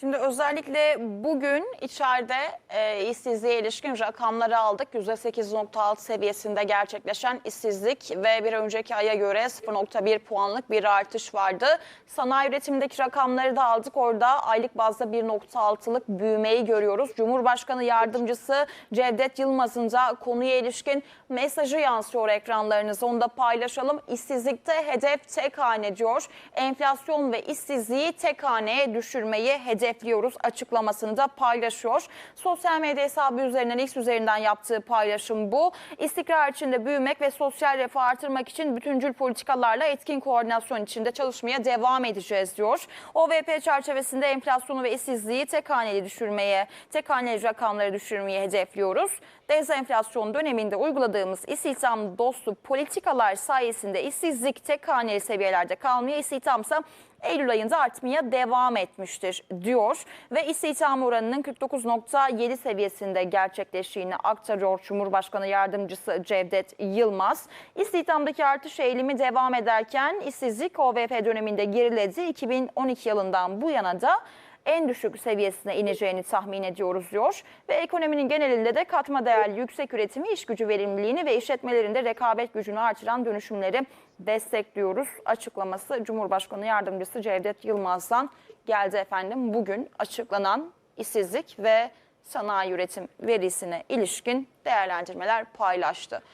Şimdi özellikle bugün içeride e, işsizliğe ilişkin rakamları aldık. %8.6 seviyesinde gerçekleşen işsizlik ve bir önceki aya göre 0.1 puanlık bir artış vardı. Sanayi üretimindeki rakamları da aldık. Orada aylık bazda 1.6'lık büyümeyi görüyoruz. Cumhurbaşkanı Yardımcısı Cevdet Yılmaz'ın da konuya ilişkin mesajı yansıyor ekranlarınıza. Onu da paylaşalım. İşsizlikte hedef tek hane diyor. Enflasyon ve işsizliği tek haneye düşürmeyi hedefliyoruz açıklamasını da paylaşıyor. Sosyal medya hesabı üzerinden X üzerinden yaptığı paylaşım bu. İstikrar içinde büyümek ve sosyal refah artırmak için bütüncül politikalarla etkin koordinasyon içinde çalışmaya devam edeceğiz diyor. OVP çerçevesinde enflasyonu ve işsizliği tek haneli düşürmeye, tek haneli rakamları düşürmeye hedefliyoruz. Dezenflasyon döneminde uyguladığımız istihdam dostu politikalar sayesinde işsizlik tek haneli seviyelerde kalmaya, istihdamsa Eylül ayında artmaya devam etmiştir diyor ve istihdam oranının 49.7 seviyesinde gerçekleştiğini aktarıyor Cumhurbaşkanı Yardımcısı Cevdet Yılmaz. İstihdamdaki artış eğilimi devam ederken işsizlik OVP döneminde geriledi. 2012 yılından bu yana da en düşük seviyesine ineceğini tahmin ediyoruz diyor. Ve ekonominin genelinde de katma değerli yüksek üretimi, iş gücü verimliliğini ve işletmelerinde rekabet gücünü artıran dönüşümleri destekliyoruz. Açıklaması Cumhurbaşkanı Yardımcısı Cevdet Yılmaz'dan geldi efendim. Bugün açıklanan işsizlik ve sanayi üretim verisine ilişkin değerlendirmeler paylaştı.